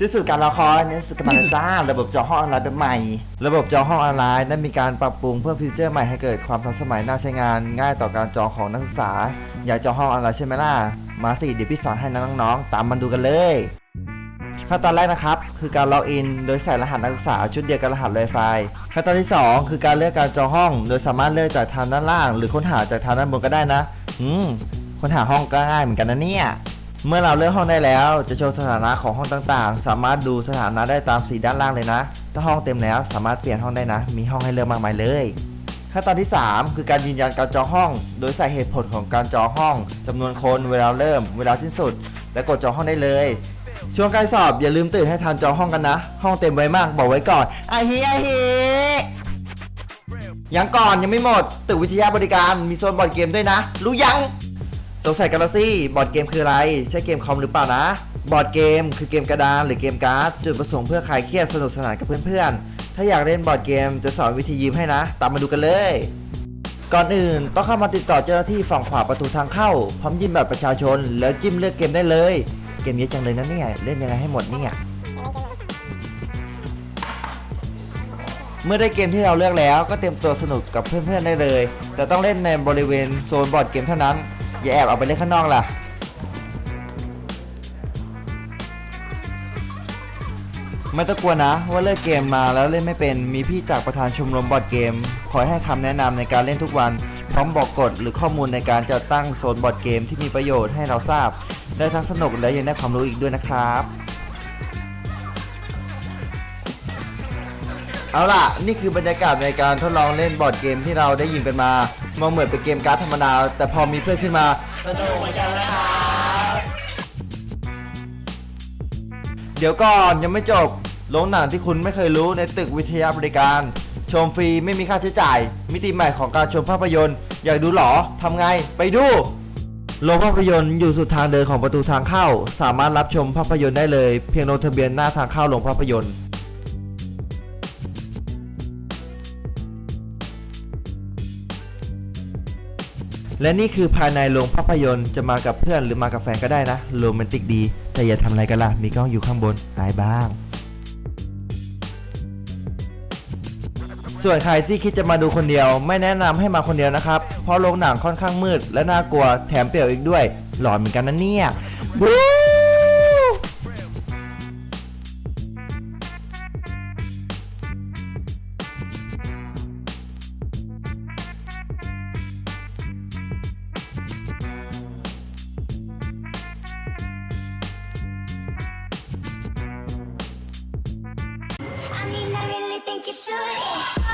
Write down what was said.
สิ้นสุดการรอคอยในสุดกำลังจ้าระบบจอห้องออนไลน์แบบใหม่ ระบบจอห้องออนไลน์ได้มีการปรับปรุงเพื่อฟีเจอร์ใหม่ให้เกิดความทันสมัยน่าใช้งาน ง่ายต่อการจองของนักศึกษา อยากจองห้องออนไลน์ใช่ไหมล่ะ มาสิเดี๋ยวพี่สอนให้นะน้องๆ ตามมาดูกันเลยขั้นตอนแรกนะครับ คือการล็อกอิน โดยใส่รหัสนักศึกษาชุดเดียวกับรหัส Wi-Fi ขั้นตอนที่ 2 คือการเลือกการจองห้อง โดยสามารถเลือกจากทางด้านล่าง หรือค้นหาจากทางด้านบนก็ได้นะอืมค้นหาห้องก็ง่ายเหมือนกันนะเนี่ย เมื่อเราเลือกห้องได้แล้ว จะโชว์สถานะของห้องต่างๆ สามารถดูสถานะได้ตามสีด้านล่างเลยนะ ถ้าห้องเต็มแล้วสามารถเปลี่ยนห้องได้นะ มีห้องให้เลือกมากมายเลยขั้นตอนที่ 3 คือการยืนยันการจองห้อง โดยใส่เหตุผลของการจองห้องจำนวนคนเวลาเริ่ม เวลาสิ้นสุด และกดจองห้องได้เลย ช่วงใกล้สอบอย่าลืมตื่นให้ทันจองห้องกันนะ ห้องเต็มไว้มากบอกไว้ก่อนไอฮีไอฮียังก่อนยังไม่หมดตึกวิทยาบริการมีโซนบอร์ดเกมด้วยนะ รู้ยัง สงสัยกันละสิบอร์ดเกมคืออะไร ใช่เกมคอมหรือเปล่านะ บอร์ดเกมคือเกมกระดานหรือเกมการ์ดจุดประสงค์เพื่อคลายเครียดสนุกสนานกับเพื่อนๆ ถ้าอยากเล่นบอร์ดเกมจะสอนวิธียืมให้นะ ตามมาดูกันเลย ก่อนอื่นต้องเข้ามาติดต่อเจ้าหน้าที่ฝั่งขวาประตูทางเข้า พร้อมยิ้มบัตรประชาชน แล้วจิ้มเลือกเกมได้เลย เกมเยอะจังเลยนะเนี่ยเล่นยังไงให้หมดเนี่ยเมื่อได้เกมที่เราเลือกแล้วก็เตรียมตัวสนุกกับเพื่อนๆได้เลย แต่ต้องเล่นในบริเวณโซนบอร์ดเกมเท่านั้น อย่าแอบเอาไปเล่นข้างนอกล่ะ ไม่ต้องกลัวนะว่าเลิกเกมมาแล้วเล่นไม่เป็นมีพี่จากประธานชมรมบอร์ดเกม คอยให้คำแนะนำในการเล่นทุกวัน พร้อมบอกกฎหรือข้อมูลในการจัดตั้งโซนบอร์ดเกมที่มีประโยชน์ให้เราทราบ ได้ทั้งสนุกและยังได้ความรู้อีกด้วยนะครับ เอาล่ะ นี่คือบรรยากาศในการทดลองเล่นบอร์ดเกมที่เราได้ยินกันมา มองเหมือนเป็นเกมการ์ดธรรมดา แต่พอมีเพื่อนขึ้นมาสนุกเหมือนกันนะครับเดี๋ยวก่อนยังไม่จบโรงหนังที่คุณไม่เคยรู้ในตึกวิทยาบริการ ชมฟรีไม่มีค่าใช้จ่าย มิติใหม่ของการชมภาพยนตร์ อยากดูหรอทำไง ไปดูโรงภาพยนตร์อยู่สุดทางเดินของประตูทางเข้า สามารถรับชมภาพยนตร์ได้เลย เพียงลงทะเบียนหน้าทางเข้าโรงภาพยนตร์ และนี่คือภายในโรงภาพยนตร์จะมากับเพื่อนหรือมากับแฟนก็ได้นะโรแมนติกดี แต่อย่าทำอะไรกันล่ะ มีกล้องอยู่ข้างบนอายบ้าง ส่วนใครที่คิดจะมาดูคนเดียว ไม่แนะนำให้มาคนเดียวนะครับ เพราะโรงหนังค่อนข้างมืด และน่ากลัวแถมเปรี่ยวอีกด้วย หลอนเหมือนกันนะเนี่ยบู๊ think you should.